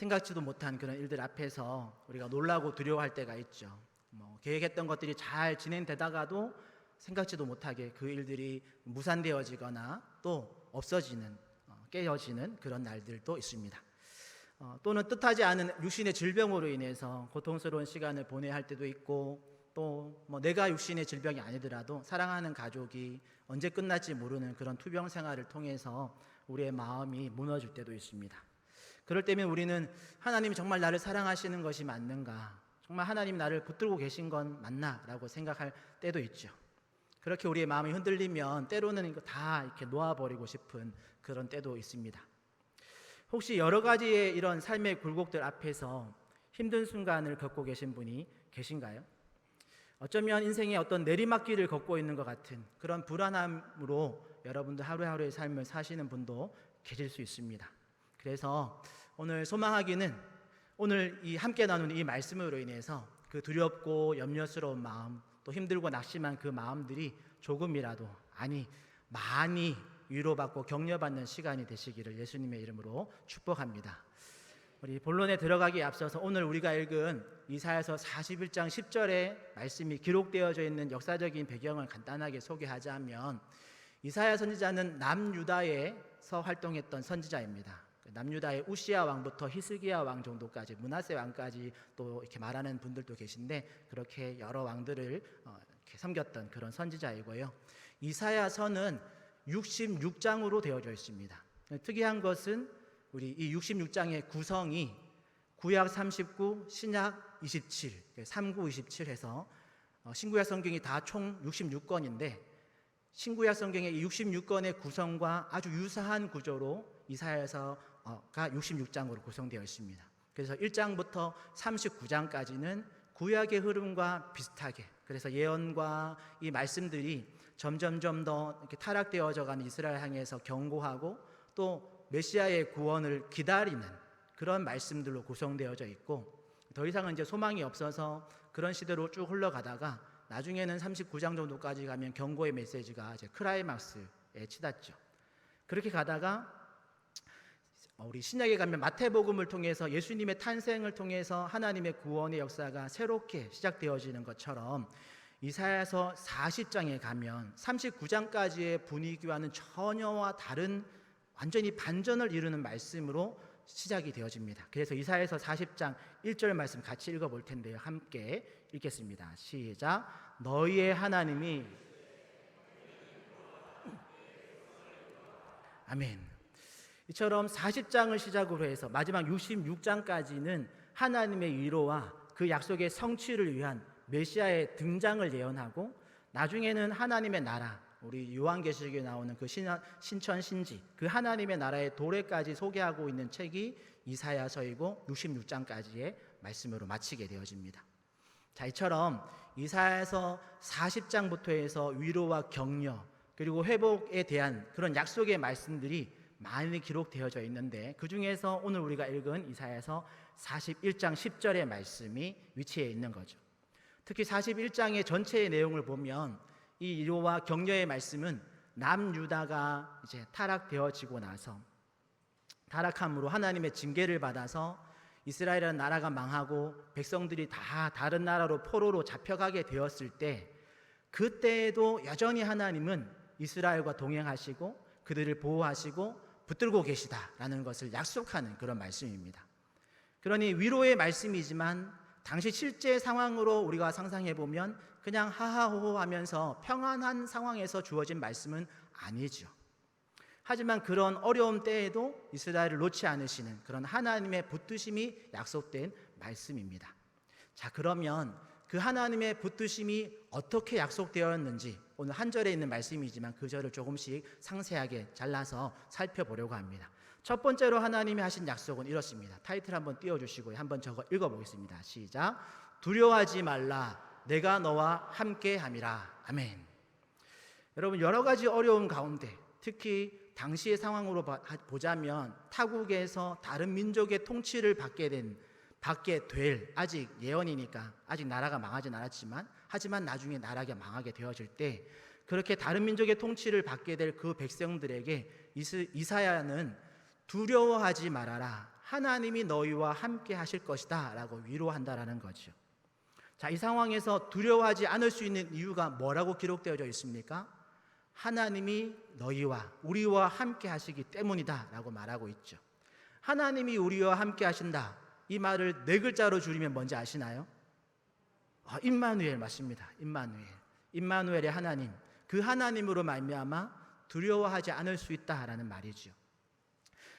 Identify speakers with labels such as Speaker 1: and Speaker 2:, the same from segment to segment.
Speaker 1: 생각지도 못한 그런 일들 앞에서 우리가 놀라고 두려워할 때가 있죠. 뭐 계획했던 것들이 잘 진행되다가도 생각지도 못하게 그 일들이 무산되어지거나 또 없어지는 어, 깨어지는 그런 날들도 있습니다. 어, 또는 뜻하지 않은 육신의 질병으로 인해서 고통스러운 시간을 보내야 할 때도 있고 또 뭐 내가 육신의 질병이 아니더라도 사랑하는 가족이 언제 끝날지 모르는 그런 투병 생활을 통해서 우리의 마음이 무너질 때도 있습니다. 그럴 때면 우리는 하나님이 정말 나를 사랑하시는 것이 맞는가? 정말 하나님 나를 붙들고 계신 건 맞나 라고 생각할 때도 있죠. 그렇게 우리의 마음이 흔들리면 때로는 다 이렇게 놓아버리고 싶은 그런 때도 있습니다. 혹시 여러 가지의 이런 삶의 굴곡들 앞에서 힘든 순간을 겪고 계신 분이 계신가요? 어쩌면 인생의 어떤 내리막길을 걷고 있는 것 같은 그런 불안함으로 여러분들 하루하루의 삶을 사시는 분도 계실 수 있습니다. 그래서 오늘 소망하기는 오늘 이 함께 나누는 이 말씀으로 인해서 그 두렵고 염려스러운 마음 또 힘들고 낙심한 그 마음들이 조금이라도 아니 많이 위로받고 격려받는 시간이 되시기를 예수님의 이름으로 축복합니다. 우리 본론에 들어가기에 앞서서 오늘 우리가 읽은 이사야서 41장 10절의 말씀이 기록되어져 있는 역사적인 배경을 간단하게 소개하자면 이사야 선지자는 남유다에서 활동했던 선지자입니다. 남유다의 우시아 왕부터 히스기야 왕 정도까지 문하세 왕까지 또 이렇게 말하는 분들도 계신데 그렇게 여러 왕들을 어, 이렇게 섬겼던 그런 선지자이고요. 이사야서는 66장으로 되어져 있습니다. 특이한 것은 우리 이 66장의 구성이 구약 39, 신약 27, 39, 27 해서 어, 신구약 성경이 다 총 66권인데 신구약 성경의 이 66권의 구성과 아주 유사한 구조로 이사야서 가 66장으로 구성되어 있습니다. 그래서 1장부터 39장까지는 구약의 흐름과 비슷하게 그래서 예언과 이 말씀들이 점점점 더 이렇게 타락되어져 가는 이스라엘 향해서 경고하고 또 메시아의 구원을 기다리는 그런 말씀들로 구성되어져 있고 더 이상은 이제 소망이 없어서 그런 시대로 쭉 흘러가다가 나중에는 39장 정도까지 가면 경고의 메시지가 이제 크라이막스에 치닫죠. 그렇게 가다가 우리 신약에 가면 마태복음을 통해서 예수님의 탄생을 통해서 하나님의 구원의 역사가 새롭게 시작되어지는 것처럼 이사야서 40장에 가면 39장까지의 분위기와는 전혀와 다른 완전히 반전을 이루는 말씀으로 시작이 되어집니다. 그래서 이사야서 40장 1절 말씀 같이 읽어 볼 텐데요. 함께 읽겠습니다. 시작. 너희의 하나님이 아멘. 이처럼 40장을 시작으로 해서 마지막 66장까지는 하나님의 위로와 그 약속의 성취를 위한 메시아의 등장을 예언하고 나중에는 하나님의 나라 우리 요한계시록에 나오는 그 신천 신지 그 하나님의 나라의 도래까지 소개하고 있는 책이 이사야서이고 66장까지의 말씀으로 마치게 되어집니다. 자, 이처럼 이사야서 40장부터 해서 위로와 격려 그리고 회복에 대한 그런 약속의 말씀들이 많이 기록되어져 있는데 그 중에서 오늘 우리가 읽은 이사야서 41장 10절의 말씀이 위치해 있는 거죠. 특히 41장의 전체의 내용을 보면 이 위로와 격려의 말씀은 남유다가 이제 타락되어지고 나서 타락함으로 하나님의 징계를 받아서 이스라엘이라는 나라가 망하고 백성들이 다 다른 나라로 포로로 잡혀가게 되었을 때 그때에도 여전히 하나님은 이스라엘과 동행하시고 그들을 보호하시고 붙들고 계시다라는 것을 약속하는 그런 말씀입니다. 그러니 위로의 말씀이지만 당시 실제 상황으로 우리가 상상해 보면 그냥 하하호호 하면서 평안한 상황에서 주어진 말씀은 아니죠. 하지만 그런 어려움 때에도 이스라엘을 놓지 않으시는 그런 하나님의 붙드심이 약속된 말씀입니다. 자, 그러면 그 하나님의 붙드심이 어떻게 약속되었는지 오늘 한 절에 있는 말씀이지만 그 절을 조금씩 상세하게 잘라서 살펴보려고 합니다. 첫 번째로 하나님이 하신 약속은 이렇습니다. 타이틀 한번 띄워주시고요. 한번 저거 읽어보겠습니다. 시작. 두려워하지 말라. 내가 너와 함께 함이라. 아멘. 여러분, 여러 가지 어려운 가운데 특히 당시의 상황으로 보자면 타국에서 다른 민족의 통치를 받게 된 받게 될 아직 예언이니까 아직 나라가 망하진 않았지만 하지만 나중에 나라가 망하게 되어질 때 그렇게 다른 민족의 통치를 받게 될 그 백성들에게 이사야는 두려워하지 말아라 하나님이 너희와 함께 하실 것이다라고 위로한다라는 거죠. 자, 이 상황에서 두려워하지 않을 수 있는 이유가 뭐라고 기록되어져 있습니까? 하나님이 너희와 우리와 함께 하시기 때문이다라고 말하고 있죠. 하나님이 우리와 함께 하신다. 이 말을 네 글자로 줄이면 뭔지 아시나요? 아, 임마누엘 맞습니다. 임마누엘. 임마누엘의 하나님. 그 하나님으로 말미암아 두려워하지 않을 수 있다라는 말이죠.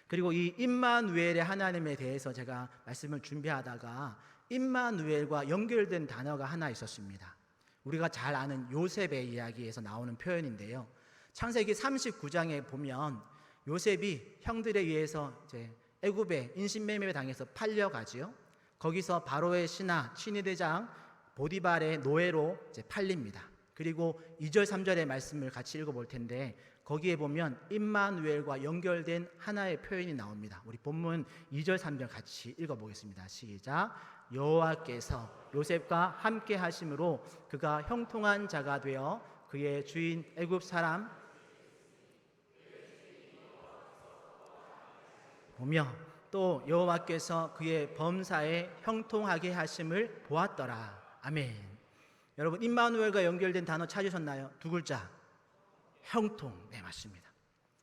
Speaker 1: 그리고 이 임마누엘의 하나님에 대해서 제가 말씀을 준비하다가 임마누엘과 연결된 단어가 하나 있었습니다. 우리가 잘 아는 요셉의 이야기에서 나오는 표현인데요. 창세기 39장에 보면 요셉이 형들에 의해서 이제 애굽에 인신매매 당해서 팔려가지요. 거기서 바로의 신하 친위대장 보디발의 노예로 이제 팔립니다. 그리고 2절 3절의 말씀을 같이 읽어볼 텐데 거기에 보면 임마누엘과 연결된 하나의 표현이 나옵니다. 우리 본문 2절 3절 같이 읽어보겠습니다. 시작. 여호와께서 요셉과 함께 하심으로 그가 형통한 자가 되어 그의 주인 애굽 사람 보며 또 여호와께서 그의 범사에 형통하게 하심을 보았더라. 아멘. 여러분 임마누엘과 연결된 단어 찾으셨나요? 두 글자. 형통. 네, 맞습니다.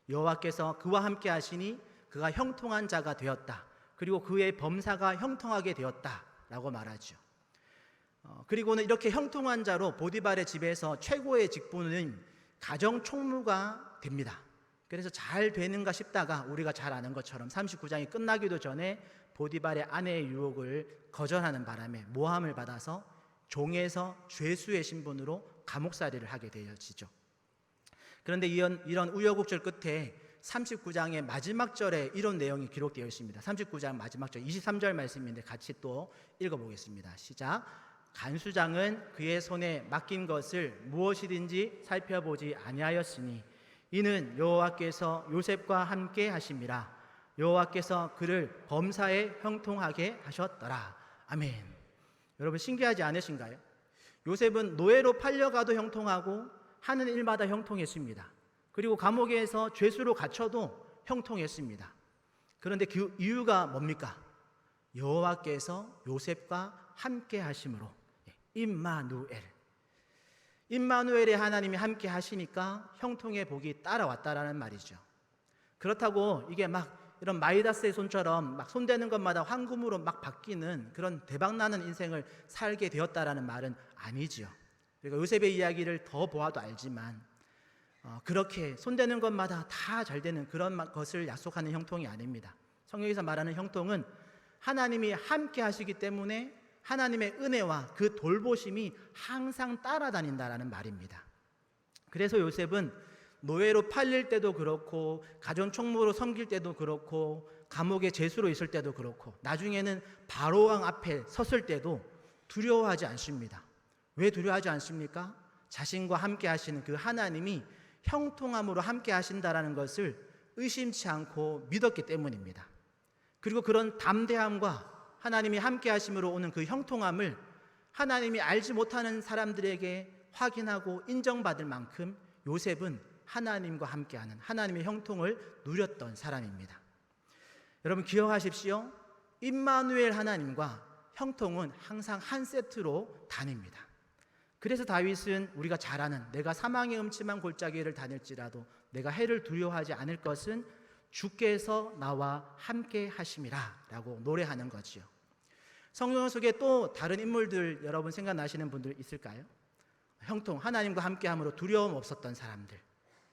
Speaker 1: 여호와께서 그와 함께 하시니 그가 형통한 자가 되었다. 그리고 그의 범사가 형통하게 되었다라고 말하죠. 어, 그리고는 이렇게 형통한 자로 보디발의 집에서 최고의 직분은 가정 총무가 됩니다. 그래서 잘 되는가 싶다가 우리가 잘 아는 것처럼 39장이 끝나기도 전에 보디발의 아내의 유혹을 거절하는 바람에 모함을 받아서 종에서 죄수의 신분으로 감옥살이를 하게 되어지죠. 그런데 이런, 이런 우여곡절 끝에 39장의 마지막 절에 이런 내용이 기록되어 있습니다. 39장 마지막 절 23절 말씀인데 같이 또 읽어보겠습니다. 시작. 간수장은 그의 손에 맡긴 것을 무엇이든지 살펴보지 아니하였으니 이는 여호와께서 요셉과 함께 하심이라 여호와께서 그를 범사에 형통하게 하셨더라. 아멘. 여러분 신기하지 않으신가요? 요셉은 노예로 팔려가도 형통하고 하는 일마다 형통했습니다. 그리고 감옥에서 죄수로 갇혀도 형통했습니다. 그런데 그 이유가 뭡니까? 여호와께서 요셉과 함께 하심으로 예, 임마누엘 임마누엘의 하나님이 함께 하시니까 형통의 복이 따라왔다라는 말이죠. 그렇다고 이게 막 이런 마이다스의 손처럼 막 손대는 것마다 황금으로 막 바뀌는 그런 대박나는 인생을 살게 되었다라는 말은 아니지요. 그러니까 요셉의 이야기를 더 보아도 알지만 어, 그렇게 손대는 것마다 다 잘 되는 그런 것을 약속하는 형통이 아닙니다. 성경에서 말하는 형통은 하나님이 함께 하시기 때문에 하나님의 은혜와 그 돌보심이 항상 따라다닌다라는 말입니다. 그래서 요셉은 노예로 팔릴 때도 그렇고 가전 총무로 섬길 때도 그렇고 감옥에 죄수로 있을 때도 그렇고 나중에는 바로 왕 앞에 섰을 때도 두려워하지 않습니다. 왜 두려워하지 않습니까? 자신과 함께 하시는 그 하나님이 형통함으로 함께 하신다라는 것을 의심치 않고 믿었기 때문입니다. 그리고 그런 담대함과 하나님이 함께 하심으로 오는 그 형통함을 하나님이 알지 못하는 사람들에게 확인하고 인정받을 만큼 요셉은 하나님과 함께하는 하나님의 형통을 누렸던 사람입니다. 여러분 기억하십시오. 임마누엘 하나님과 형통은 항상 한 세트로 다닙니다. 그래서 다윗은 우리가 잘 아는 내가 사망의 음침한 골짜기를 다닐지라도 내가 해를 두려워하지 않을 것은 주께서 나와 함께 하심이라라고 노래하는 거지요. 성경 속에 또 다른 인물들 여러분 생각나시는 분들 있을까요? 형통 하나님과 함께함으로 두려움 없었던 사람들.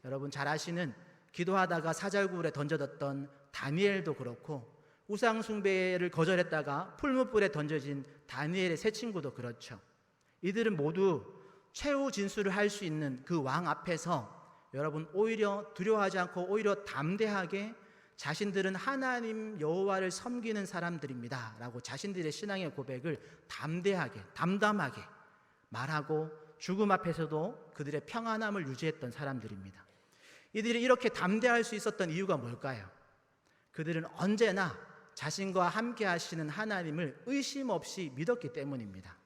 Speaker 1: 여러분 잘 아시는 기도하다가 사절굴에 던져졌던 다니엘도 그렇고 우상 숭배를 거절했다가 풀무불에 던져진 다니엘의 세 친구도 그렇죠. 이들은 모두 최후 진술을 할 수 있는 그 왕 앞에서 여러분 오히려 두려워하지 않고 오히려 담대하게 자신들은 하나님 여호와를 섬기는 사람들입니다라고 자신들의 신앙의 고백을 담대하게 담담하게 말하고 죽음 앞에서도 그들의 평안함을 유지했던 사람들입니다. 이들이 이렇게 담대할 수 있었던 이유가 뭘까요? 그들은 언제나 자신과 함께 하시는 하나님을 의심 없이 믿었기 때문입니다.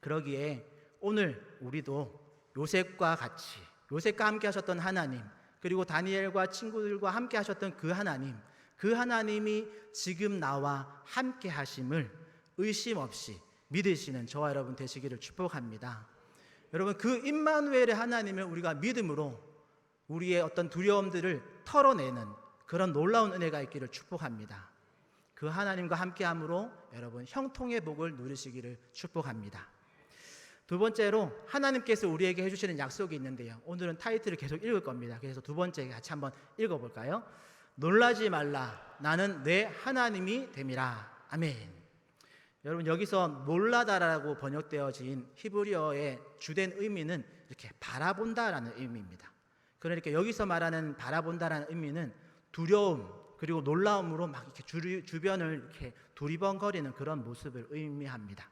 Speaker 1: 그러기에 오늘 우리도 요셉과 같이 요셉과 함께 하셨던 하나님 그리고 다니엘과 친구들과 함께 하셨던 그 하나님 그 하나님이 지금 나와 함께 하심을 의심 없이 믿으시는 저와 여러분 되시기를 축복합니다. 여러분 그 임마누엘의 하나님을 우리가 믿음으로 우리의 어떤 두려움들을 털어내는 그런 놀라운 은혜가 있기를 축복합니다. 그 하나님과 함께함으로 여러분 형통의 복을 누리시기를 축복합니다. 두 번째로 하나님께서 우리에게 해주시는 약속이 있는데요. 오늘은 타이틀을 계속 읽을 겁니다. 그래서 두 번째 같이 한번 읽어볼까요? 놀라지 말라. 나는 내 하나님이 됨이라. 아멘. 여러분 여기서 놀라다라고 번역되어진 히브리어의 주된 의미는 이렇게 바라본다라는 의미입니다. 그러니까 여기서 말하는 바라본다라는 의미는 두려움 그리고 놀라움으로 막 이렇게 주, 주변을 이렇게 두리번거리는 그런 모습을 의미합니다.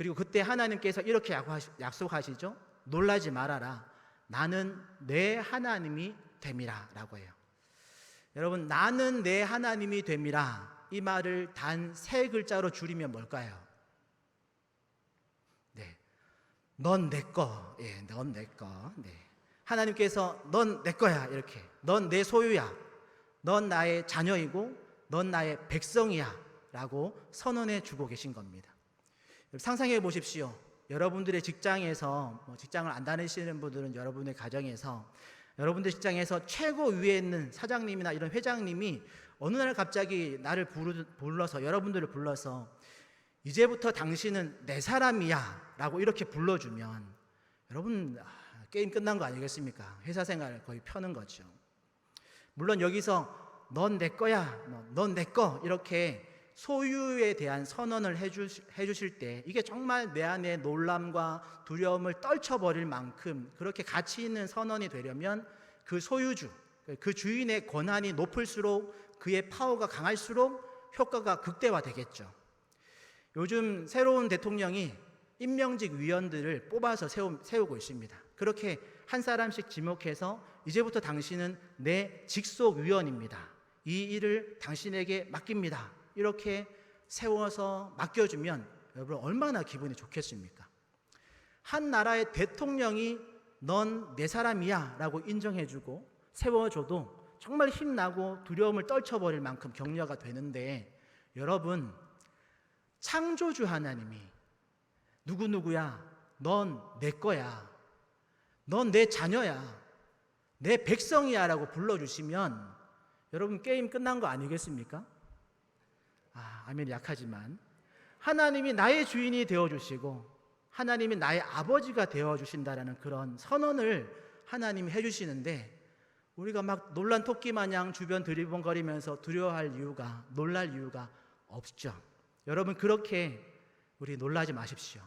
Speaker 1: 그리고 그때 하나님께서 이렇게 약속하시죠. 놀라지 말아라. 나는 내 하나님이 됨이라 라고 해요. 여러분 나는 내 하나님이 됨이라 이 말을 단 세 글자로 줄이면 뭘까요? 네. 넌 내 거. 예, 넌 내 거. 네. 하나님께서 넌 내 거야. 이렇게. 넌 내 소유야. 넌 나의 자녀이고 넌 나의 백성이야. 라고 선언해 주고 계신 겁니다. 상상해 보십시오. 여러분들의 직장에서 뭐 직장을 안 다니시는 분들은 여러분의 가정에서 여러분들 직장에서 최고 위에 있는 사장님이나 이런 회장님이 어느 날 갑자기 나를 불러서 여러분들을 불러서 이제부터 당신은 내 사람이야 라고 이렇게 불러주면 여러분 아, 게임 끝난 거 아니겠습니까? 회사 생활 거의 펴는 거죠. 물론 여기서 넌 내 거야, 뭐, 넌내 거 이렇게 소유에 대한 선언을 해주, 해주실 때 이게 정말 내 안에 놀람과 두려움을 떨쳐버릴 만큼 그렇게 가치 있는 선언이 되려면 그 소유주, 그 주인의 권한이 높을수록 그의 파워가 강할수록 효과가 극대화되겠죠. 요즘 새로운 대통령이 임명직 위원들을 뽑아서 세우, 세우고 있습니다. 그렇게 한 사람씩 지목해서 이제부터 당신은 내 직속 위원입니다. 이 일을 당신에게 맡깁니다. 이렇게 세워서 맡겨주면 여러분 얼마나 기분이 좋겠습니까? 한 나라의 대통령이 넌 내 사람이야 라고 인정해주고 세워줘도 정말 힘나고 두려움을 떨쳐버릴 만큼 격려가 되는데 여러분 창조주 하나님이 누구누구야 넌 내 거야 넌 내 자녀야 내 백성이야 라고 불러주시면 여러분 게임 끝난 거 아니겠습니까? 아, 아멘 약하지만 하나님이 나의 주인이 되어 주시고 하나님이 나의 아버지가 되어 주신다라는 그런 선언을 하나님이 해 주시는데 우리가 막 놀란 토끼 마냥 주변 드리번거리면서 두려워할 이유가 놀랄 이유가 없죠. 여러분 그렇게 우리 놀라지 마십시오.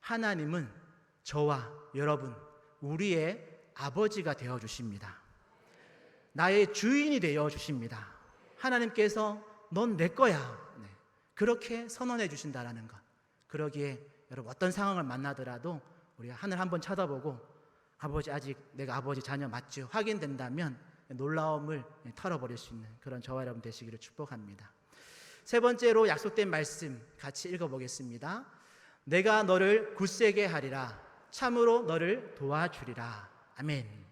Speaker 1: 하나님은 저와 여러분 우리의 아버지가 되어 주십니다. 나의 주인이 되어 주십니다. 하나님께서 넌 내 거야. 네. 그렇게 선언해 주신다라는 것. 그러기에 여러분 어떤 상황을 만나더라도 우리 하늘 한번 쳐다보고 아버지 아직 내가 아버지 자녀 맞죠? 확인된다면 놀라움을 털어버릴 수 있는 그런 저와 여러분 되시기를 축복합니다. 세 번째로 약속된 말씀 같이 읽어보겠습니다. 내가 너를 굳세게 하리라. 참으로 너를 도와주리라. 아멘.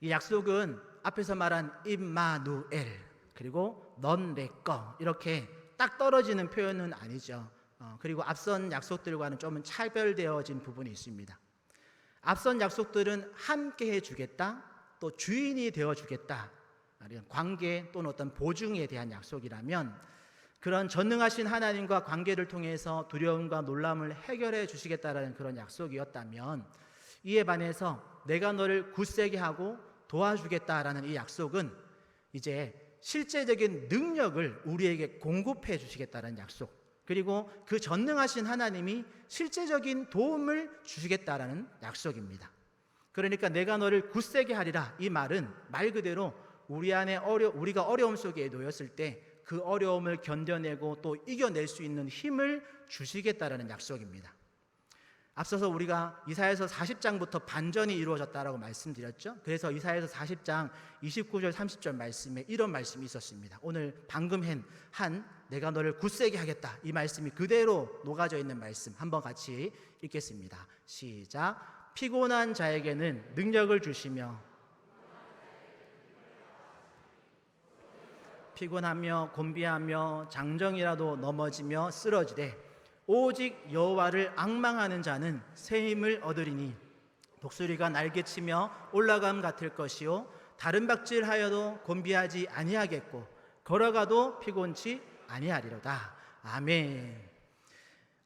Speaker 1: 이 약속은 앞에서 말한 임마누엘 그리고 넌 내 거 이렇게 딱 떨어지는 표현은 아니죠. 어, 그리고 앞선 약속들과는 좀 차별되어진 부분이 있습니다. 앞선 약속들은 함께 해주겠다, 또 주인이 되어주겠다, 관계 또는 어떤 보증에 대한 약속이라면 그런 전능하신 하나님과 관계를 통해서 두려움과 놀람을 해결해 주시겠다라는 그런 약속이었다면 이에 반해서 내가 너를 굳세게 하고 도와주겠다라는 이 약속은 이제 실제적인 능력을 우리에게 공급해 주시겠다는 약속. 그리고 그 전능하신 하나님이 실제적인 도움을 주시겠다라는 약속입니다. 그러니까 내가 너를 굳세게 하리라 이 말은 말 그대로 우리 안에 어려 우리가 어려움 속에 놓였을 때 그 어려움을 견뎌내고 또 이겨낼 수 있는 힘을 주시겠다라는 약속입니다. 앞서서 우리가 이사에서 40장부터 반전이 이루어졌다라고 말씀드렸죠. 그래서 이사에서 40장 29절 30절 말씀에 이런 말씀이 있었습니다. 오늘 방금 한 내가 너를 굳세게 하겠다 이 말씀이 그대로 녹아져 있는 말씀 한번 같이 읽겠습니다. 시작. 피곤한 자에게는 능력을 주시며 피곤하며 곤비하며 장정이라도 넘어지며 쓰러지되 오직 여호와를 앙망하는 자는 새 힘을 얻으리니 독수리가 날개치며 올라감 같을 것이요 다른 박질하여도 곤비하지 아니하겠고 걸어가도 피곤치 아니하리로다 아멘.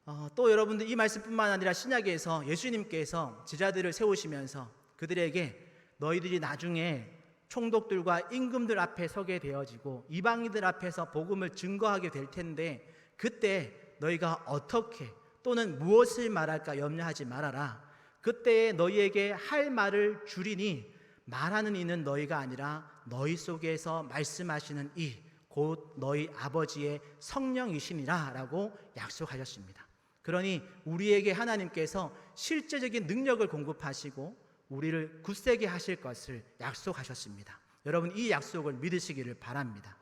Speaker 1: 어, 또 여러분들 이 말씀뿐만 아니라 신약에서 예수님께서 제자들을 세우시면서 그들에게 너희들이 나중에 총독들과 임금들 앞에 서게 되어지고 이방인들 앞에서 복음을 증거하게 될 텐데 그때 너희가 어떻게 또는 무엇을 말할까 염려하지 말아라. 그때에 너희에게 할 말을 주리니 말하는 이는 너희가 아니라 너희 속에서 말씀하시는 이 곧 너희 아버지의 성령이시니라라고 약속하셨습니다. 그러니 우리에게 하나님께서 실제적인 능력을 공급하시고 우리를 굳세게 하실 것을 약속하셨습니다. 여러분 이 약속을 믿으시기를 바랍니다.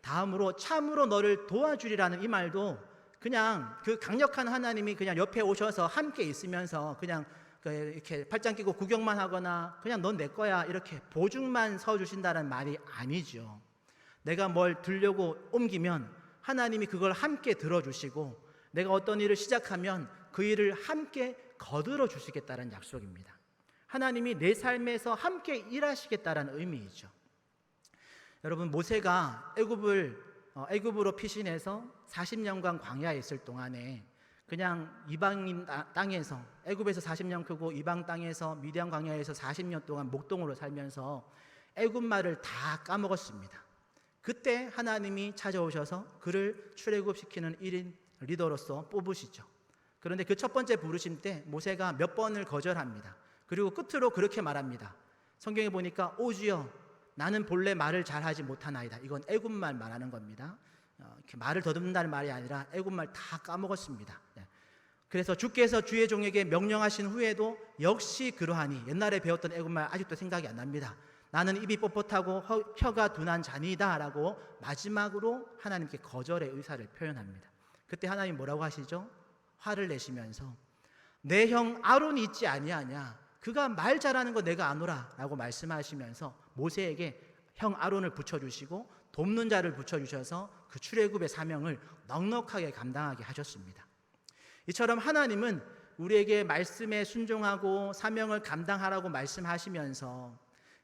Speaker 1: 다음으로 참으로 너를 도와주리라는 이 말도 그냥 그 강력한 하나님이 그냥 옆에 오셔서 함께 있으면서 그냥 그 이렇게 팔짱 끼고 구경만 하거나 그냥 넌 내 거야 이렇게 보증만 서 주신다는 말이 아니죠. 내가 뭘 들려고 옮기면 하나님이 그걸 함께 들어주시고 내가 어떤 일을 시작하면 그 일을 함께 거들어 주시겠다는 약속입니다. 하나님이 내 삶에서 함께 일하시겠다는 의미이죠. 여러분 모세가 애굽을 어, 애굽으로 피신해서 40년간 광야에 있을 동안에 그냥 이방인 땅에서 애굽에서 40년 크고 이방 땅에서 미디안 광야에서 40년 동안 목동으로 살면서 애굽 말을 다 까먹었습니다. 그때 하나님이 찾아오셔서 그를 출애굽시키는 1인 리더로서 뽑으시죠. 그런데 그 첫 번째 부르심 때 모세가 몇 번을 거절합니다. 그리고 끝으로 그렇게 말합니다. 성경에 보니까 오주여 나는 본래 말을 잘하지 못하나이다. 이건 애굽말 말하는 겁니다. 어, 이렇게 말을 더듬는다는 말이 아니라 애굽말 다 까먹었습니다. 네. 그래서 주께서 주의 종에게 명령하신 후에도 역시 그러하니 옛날에 배웠던 애굽말 아직도 생각이 안 납니다. 나는 입이 뻣뻣하고 혀가 둔한 자니다라고 마지막으로 하나님께 거절의 의사를 표현합니다. 그때 하나님 뭐라고 하시죠? 화를 내시면서 내 형 아론이 있지 아니하냐? 그가 말 잘하는 거 내가 아노라 라고 말씀하시면서 모세에게 형 아론을 붙여주시고 돕는 자를 붙여주셔서 그 출애굽의 사명을 넉넉하게 감당하게 하셨습니다. 이처럼 하나님은 우리에게 말씀에 순종하고 사명을 감당하라고 말씀하시면서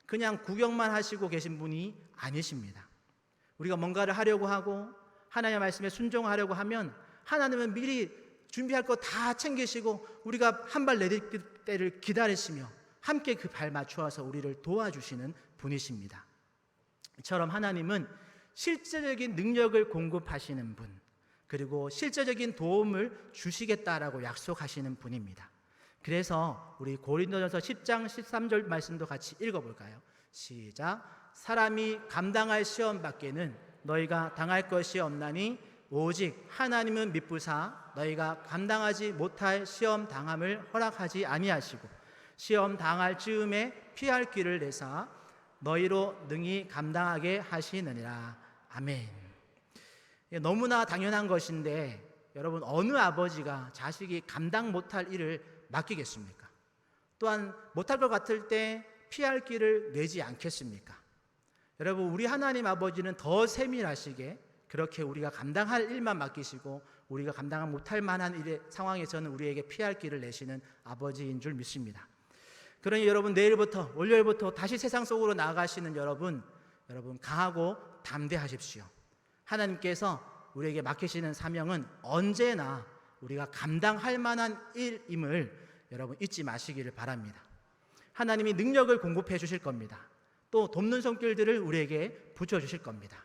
Speaker 1: 그냥 구경만 하시고 계신 분이 아니십니다. 우리가 뭔가를 하려고 하고 하나님의 말씀에 순종하려고 하면 하나님은 미리 준비할 거 다 챙기시고 우리가 한 발 내릴 때를 기다리시며 함께 그 발 맞추어서 우리를 도와주시는 분이십니다. 이처럼 하나님은 실제적인 능력을 공급하시는 분, 그리고 실제적인 도움을 주시겠다라고 약속하시는 분입니다. 그래서 우리 고린도전서 10장 13절 말씀도 같이 읽어볼까요? 시작. 사람이 감당할 시험 밖에는 너희가 당할 것이 없나니 오직 하나님은 미쁘사 너희가 감당하지 못할 시험 당함을 허락하지 아니하시고 시험 당할 즈음에 피할 길을 내사 너희로 능히 감당하게 하시느니라. 아멘. 너무나 당연한 것인데 여러분 어느 아버지가 자식이 감당 못할 일을 맡기겠습니까? 또한 못할 것 같을 때 피할 길을 내지 않겠습니까? 여러분 우리 하나님 아버지는 더 세밀하시게 그렇게 우리가 감당할 일만 맡기시고 우리가 감당 못할 만한 일의 상황에서는 우리에게 피할 길을 내시는 아버지인 줄 믿습니다. 그러니 여러분 내일부터 월요일부터 다시 세상 속으로 나아가시는 여러분 여러분 강하고 담대하십시오. 하나님께서 우리에게 맡기시는 사명은 언제나 우리가 감당할 만한 일임을 여러분 잊지 마시기를 바랍니다. 하나님이 능력을 공급해 주실 겁니다. 또 돕는 손길들을 우리에게 붙여 주실 겁니다.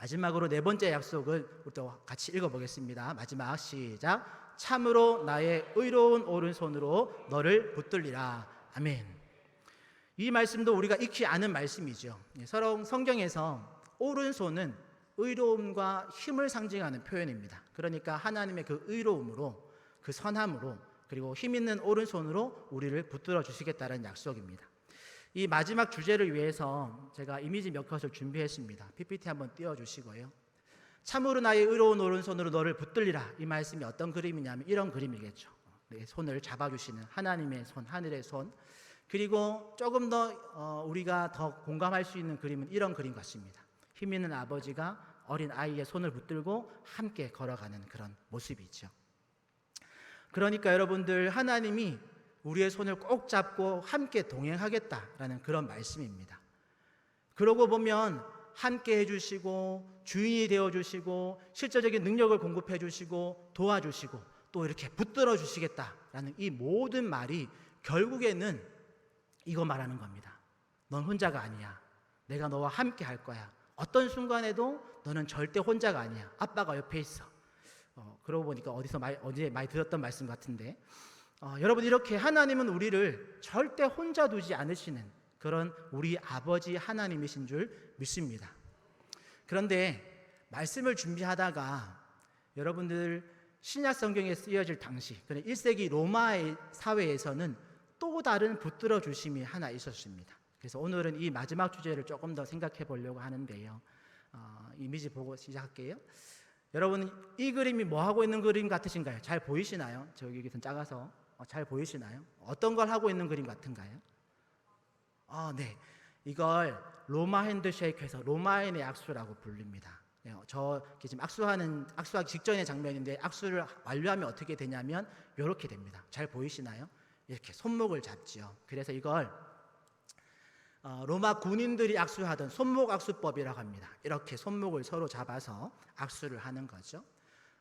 Speaker 1: 마지막으로 네 번째 약속을 또 같이 읽어보겠습니다. 마지막 시작. 참으로 나의 의로운 오른손으로 너를 붙들리라. 아멘. 이 말씀도 우리가 익히 아는 말씀이죠. 예, 서로 성경에서 오른손은 의로움과 힘을 상징하는 표현입니다. 그러니까 하나님의 그 의로움으로 그 선함으로 그리고 힘 있는 오른손으로 우리를 붙들어 주시겠다는 약속입니다. 이 마지막 주제를 위해서 제가 이미지 몇 컷을 준비했습니다. PPT 한번 띄워 주시고요. 참으로 나의 의로운 오른손으로 너를 붙들리라. 이 말씀이 어떤 그림이냐면 이런 그림이겠죠. 네, 손을 잡아주시는 하나님의 손, 하늘의 손. 그리고 조금 더 어, 우리가 더 공감할 수 있는 그림은 이런 그림 같습니다. 힘 있는 아버지가 어린 아이의 손을 붙들고 함께 걸어가는 그런 모습이죠. 그러니까 여러분들 하나님이 우리의 손을 꼭 잡고 함께 동행하겠다라는 그런 말씀입니다. 그러고 보면 함께 해주시고 주인이 되어주시고 실제적인 능력을 공급해주시고 도와주시고 또 이렇게 붙들어 주시겠다라는 이 모든 말이 결국에는 이거 말하는 겁니다. 넌 혼자가 아니야. 내가 너와 함께 할 거야. 어떤 순간에도 너는 절대 혼자가 아니야. 아빠가 옆에 있어. 어, 그러고 보니까 어디서 많이, 어디에 많이 들었던 말씀 같은데 어, 여러분 이렇게 하나님은 우리를 절대 혼자 두지 않으시는 그런 우리 아버지 하나님이신 줄 믿습니다. 그런데 말씀을 준비하다가 여러분들 신약 성경에 쓰여질 당시 그런 1세기 로마의 사회에서는 또 다른 붙들어 주심이 하나 있었습니다. 그래서 오늘은 이 마지막 주제를 조금 더 생각해 보려고 하는데요. 어, 이미지 보고 시작할게요. 여러분 이 그림이 뭐 하고 있는 그림 같으신가요? 잘 보이시나요? 저기 여기서 작아서 어, 잘 보이시나요? 어떤 걸 하고 있는 그림 같은가요? 아, 네. 이걸 로마 핸드쉐이크에서 로마인의 악수라고 불립니다. 네, 저 이렇게 지금 악수하는 악수하기 직전의 장면인데 악수를 완료하면 어떻게 되냐면 이렇게 됩니다. 잘 보이시나요? 이렇게 손목을 잡지요. 그래서 이걸 어, 로마 군인들이 악수하던 손목 악수법이라고 합니다. 이렇게 손목을 서로 잡아서 악수를 하는 거죠.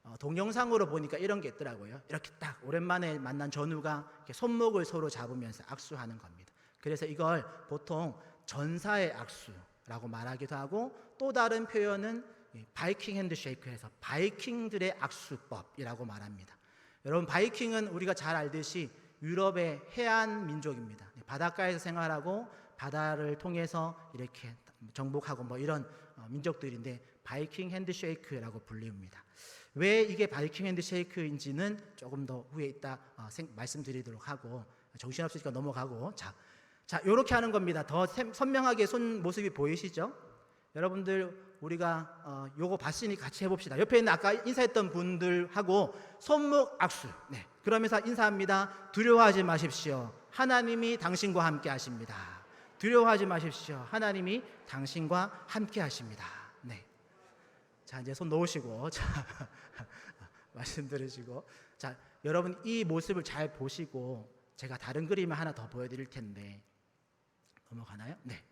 Speaker 1: 어, 동영상으로 보니까 이런 게 있더라고요. 이렇게 딱 오랜만에 만난 전우가 손목을 서로 잡으면서 악수하는 겁니다. 그래서 이걸 보통 전사의 악수라고 말하기도 하고 또 다른 표현은 이 바이킹 핸드쉐이크에서 바이킹들의 악수법이라고 말합니다. 여러분 바이킹은 우리가 잘 알듯이 유럽의 해안 민족입니다. 바닷가에서 생활하고 바다를 통해서 이렇게 정복하고 뭐 이런 어, 민족들인데 바이킹 핸드쉐이크라고 불립니다. 왜 이게 바이킹 핸드쉐이크인지는 조금 더 후에 있다 어, 생- 말씀드리도록 하고 정신없으니까 넘어가고 자, 자 이렇게 하는 겁니다. 더 샘- 선명하게 손 모습이 보이시죠? 여러분들 우리가 어, 요거 봤으니 같이 해봅시다. 옆에 있는 아까 인사했던 분들하고 손목 악수. 네, 그러면서 인사합니다. 두려워하지 마십시오. 하나님이 당신과 함께 하십니다. 두려워하지 마십시오. 하나님이 당신과 함께 하십니다. 네. 자, 이제 손 놓으시고 자, 말씀 들으시고 자, 여러분 이 모습을 잘 보시고 제가 다른 그림을 하나 더 보여 드릴 텐데 넘어가나요? 네.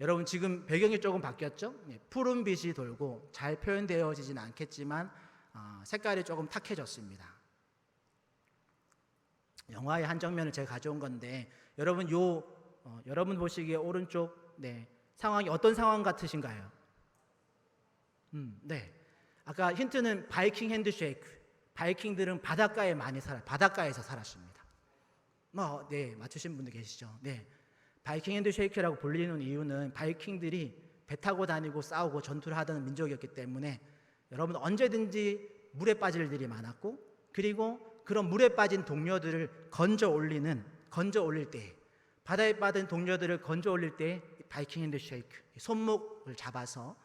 Speaker 1: 여러분 지금 배경이 조금 바뀌었죠? 네, 푸른 빛이 돌고 잘 표현되어지진 않겠지만 어, 색깔이 조금 탁해졌습니다. 영화의 한 장면을 제가 가져온 건데 여러분 요 어, 여러분 보시기에 오른쪽 네 상황이 어떤 상황 같으신가요? 음, 네. 아까 힌트는 바이킹 핸드쉐이크. 바이킹들은 바닷가에 많이 살아 바닷가에서 살았습니다. 뭐, 네, 맞추신 분들 계시죠? 네. 바이킹 핸드쉐이크라고 불리는 이유는 바이킹들이 배 타고 다니고 싸우고 전투를 하던 민족이었기 때문에 여러분 언제든지 물에 빠질 일이 많았고 그리고 그런 물에 빠진 동료들을 건져 올리는 건져 올릴 때 바다에 빠진 동료들을 건져 올릴 때 바이킹 핸드쉐이크 손목을 잡아서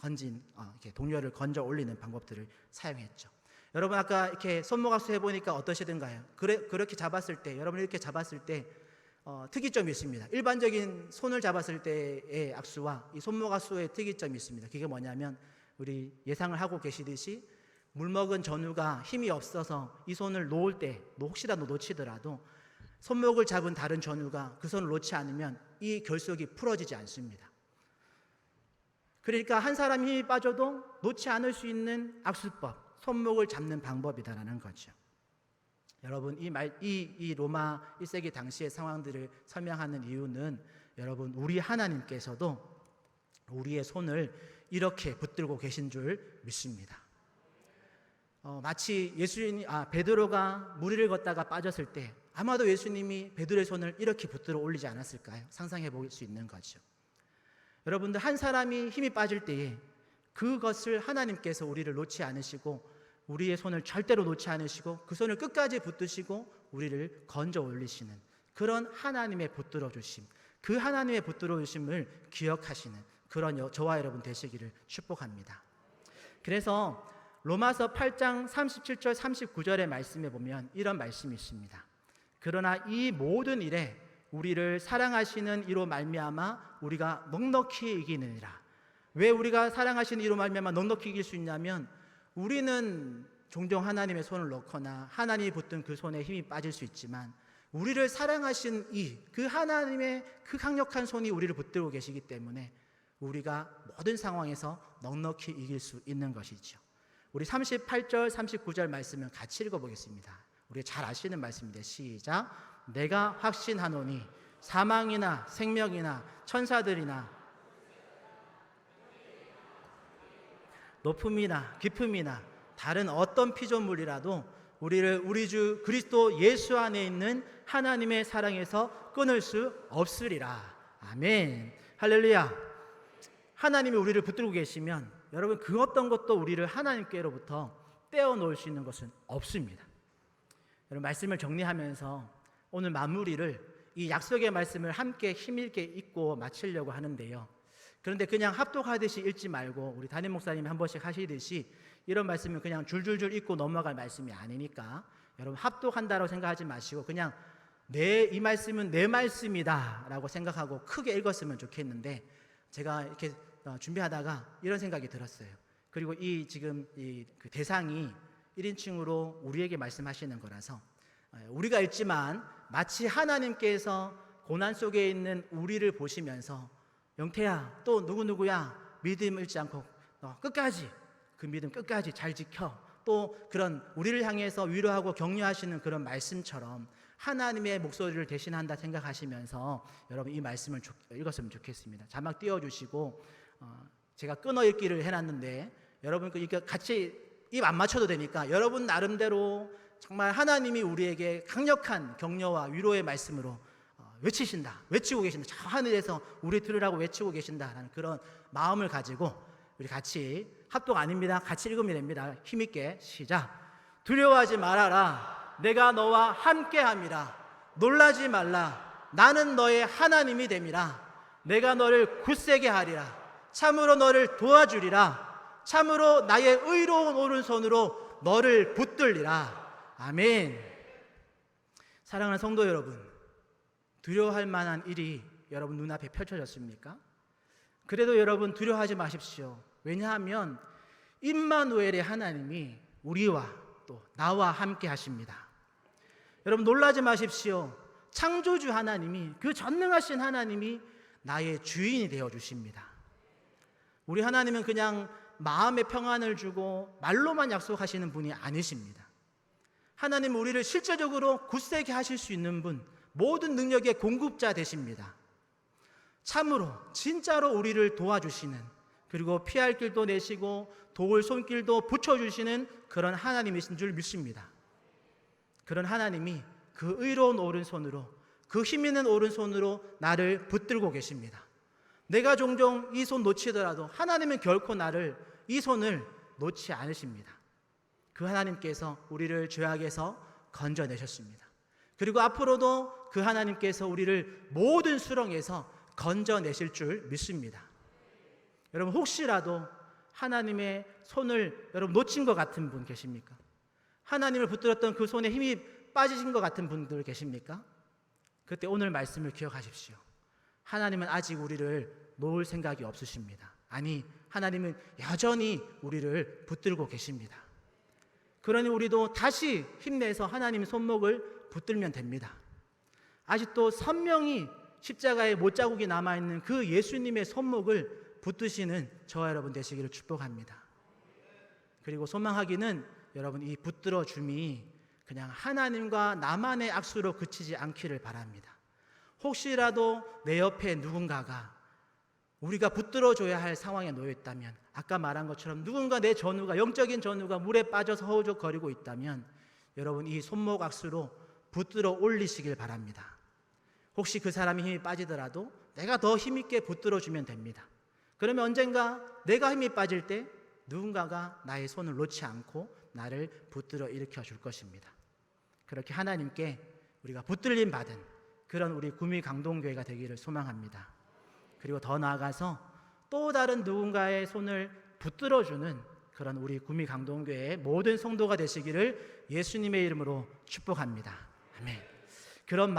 Speaker 1: 건진 어, 이렇게 동료를 건져 올리는 방법들을 사용했죠. 여러분 아까 이렇게 손목 악수 해보니까 어떠시던가요? 그래, 그렇게 잡았을 때 여러분 이렇게 잡았을 때 어, 특이점이 있습니다. 일반적인 손을 잡았을 때의 악수와 이 손목 악수의 특이점이 있습니다. 그게 뭐냐면 우리 예상을 하고 계시듯이 물먹은 전우가 힘이 없어서 이 손을 놓을 때 혹시라도 놓치더라도 손목을 잡은 다른 전우가 그 손을 놓지 않으면 이 결속이 풀어지지 않습니다. 그러니까 한 사람 힘이 빠져도 놓지 않을 수 있는 악수법, 손목을 잡는 방법이다라는 거죠. 여러분 이 말 이 이 로마 1세기 당시의 상황들을 설명하는 이유는 여러분 우리 하나님께서도 우리의 손을 이렇게 붙들고 계신 줄 믿습니다. 어, 마치 예수님 아 베드로가 무리를 걷다가 빠졌을 때 아마도 예수님이 베드로의 손을 이렇게 붙들어 올리지 않았을까요? 상상해 볼 수 있는 거죠. 여러분들 한 사람이 힘이 빠질 때에 그것을 하나님께서 우리를 놓지 않으시고 우리의 손을 절대로 놓지 않으시고 그 손을 끝까지 붙드시고 우리를 건져 올리시는 그런 하나님의 붙들어 주심, 그 하나님의 붙들어 주심을 기억하시는 그런 여- 저와 여러분 되시기를 축복합니다. 그래서 로마서 8장 37절 39절의 말씀에 보면 이런 말씀이 있습니다. 그러나 이 모든 일에 우리를 사랑하시는 이로 말미암아 우리가 넉넉히 이기느니라. 왜 우리가 사랑하시는 이로 말미암아 넉넉히 이길 수 있냐면 우리는 종종 하나님의 손을 놓거나 하나님이 붙든 그 손에 힘이 빠질 수 있지만 우리를 사랑하신 이 그 하나님의 그 강력한 손이 우리를 붙들고 계시기 때문에 우리가 모든 상황에서 넉넉히 이길 수 있는 것이죠. 우리 38절, 39절 말씀을 같이 읽어 보겠습니다. 우리 잘 아시는 말씀인데 시작. 내가 확신하노니 사망이나 생명이나 천사들이나 높음이나 깊음이나 다른 어떤 피조물이라도 우리를 우리 주 그리스도 예수 안에 있는 하나님의 사랑에서 끊을 수 없으리라. 아멘. 할렐루야. 하나님이 우리를 붙들고 계시면 여러분 그 어떤 것도 우리를 하나님께로부터 떼어 놓을 수 있는 것은 없습니다. 여러분 말씀을 정리하면서 오늘 마무리를 이 약속의 말씀을 함께 힘있게 읽고 마치려고 하는데요. 그런데 그냥 합독하듯이 읽지 말고 우리 담임 목사님이 한 번씩 하시듯이 이런 말씀은 그냥 줄줄줄 읽고 넘어갈 말씀이 아니니까 여러분 합독한다고 생각하지 마시고 그냥 내 이 말씀은 내 말씀이다라고 생각하고 크게 읽었으면 좋겠는데 제가 이렇게 어, 준비하다가 이런 생각이 들었어요. 그리고 이 지금 이그 대상이 1인칭으로 우리에게 말씀하시는 거라서 어, 우리가 읽지만 마치 하나님께서 고난 속에 있는 우리를 보시면서 영태야 또 누구 누구야 믿음 잃지 않고 너 끝까지 그 믿음 끝까지 잘 지켜 또 그런 우리를 향해서 위로하고 격려하시는 그런 말씀처럼 하나님의 목소리를 대신한다 생각하시면서 여러분 이 말씀을 좋- 읽었으면 좋겠습니다. 자막 띄워주시고 어, 제가 끊어 읽기를 해놨는데 여러분 그 이렇게 같이 입 안 맞춰도 되니까 여러분 나름대로 정말 하나님이 우리에게 강력한 격려와 위로의 말씀으로 어, 외치신다, 외치고 계신다. 저 하늘에서 우리 들으라고 외치고 계신다라는 그런 마음을 가지고 우리 같이 합독 아닙니다. 같이 읽으면 됩니다. 힘있게 시작. 두려워하지 말아라. 내가 너와 함께 함이라. 놀라지 말라. 나는 너의 하나님이 됨이라. 내가 너를 굳세게 하리라. 참으로 너를 도와주리라. 참으로 나의 의로운 오른손으로 너를 붙들리라. 아멘. 사랑하는 성도 여러분, 두려워할 만한 일이 여러분 눈앞에 펼쳐졌습니까? 그래도 여러분 두려워하지 마십시오. 왜냐하면 임마누엘의 하나님이 우리와 또 나와 함께 하십니다. 여러분 놀라지 마십시오. 창조주 하나님이 그 전능하신 하나님이 나의 주인이 되어 주십니다. 우리 하나님은 그냥 마음의 평안을 주고 말로만 약속하시는 분이 아니십니다. 하나님 우리를 실제적으로 굳세게 하실 수 있는 분, 모든 능력의 공급자 되십니다. 참으로 진짜로 우리를 도와주시는 그리고 피할 길도 내시고 도울 손길도 붙여주시는 그런 하나님이신 줄 믿습니다. 그런 하나님이 그 의로운 오른손으로 그 힘 있는 오른손으로 나를 붙들고 계십니다. 내가 종종 이 손 놓치더라도 하나님은 결코 나를 이 손을 놓지 않으십니다. 그 하나님께서 우리를 죄악에서 건져내셨습니다. 그리고 앞으로도 그 하나님께서 우리를 모든 수렁에서 건져내실 줄 믿습니다. 여러분 혹시라도 하나님의 손을 여러분 놓친 것 같은 분 계십니까? 하나님을 붙들었던 그 손에 힘이 빠지신 것 같은 분들 계십니까? 그때 오늘 말씀을 기억하십시오. 하나님은 아직 우리를 놓을 생각이 없으십니다. 아니, 하나님은 여전히 우리를 붙들고 계십니다. 그러니 우리도 다시 힘내서 하나님 손목을 붙들면 됩니다. 아직도 선명히 십자가에 못자국이 남아있는 그 예수님의 손목을 붙드시는 저와 여러분 되시기를 축복합니다. 그리고 소망하기는 여러분 이 붙들어 줌이 그냥 하나님과 나만의 악수로 그치지 않기를 바랍니다. 혹시라도 내 옆에 누군가가 우리가 붙들어 줘야 할 상황에 놓여 있다면 아까 말한 것처럼 누군가 내 전우가 영적인 전우가 물에 빠져서 허우적거리고 있다면 여러분 이 손목 악수로 붙들어 올리시길 바랍니다. 혹시 그 사람이 힘이 빠지더라도 내가 더 힘있게 붙들어 주면 됩니다. 그러면 언젠가 내가 힘이 빠질 때 누군가가 나의 손을 놓지 않고 나를 붙들어 일으켜 줄 것입니다. 그렇게 하나님께 우리가 붙들림 받은 그런 우리 구미 강동교회가 되기를 소망합니다. 그리고 더 나아가서 또 다른 누군가의 손을 붙들어 주는 그런 우리 구미 강동교회의 모든 성도가 되시기를 예수님의 이름으로 축복합니다. 아멘. 그런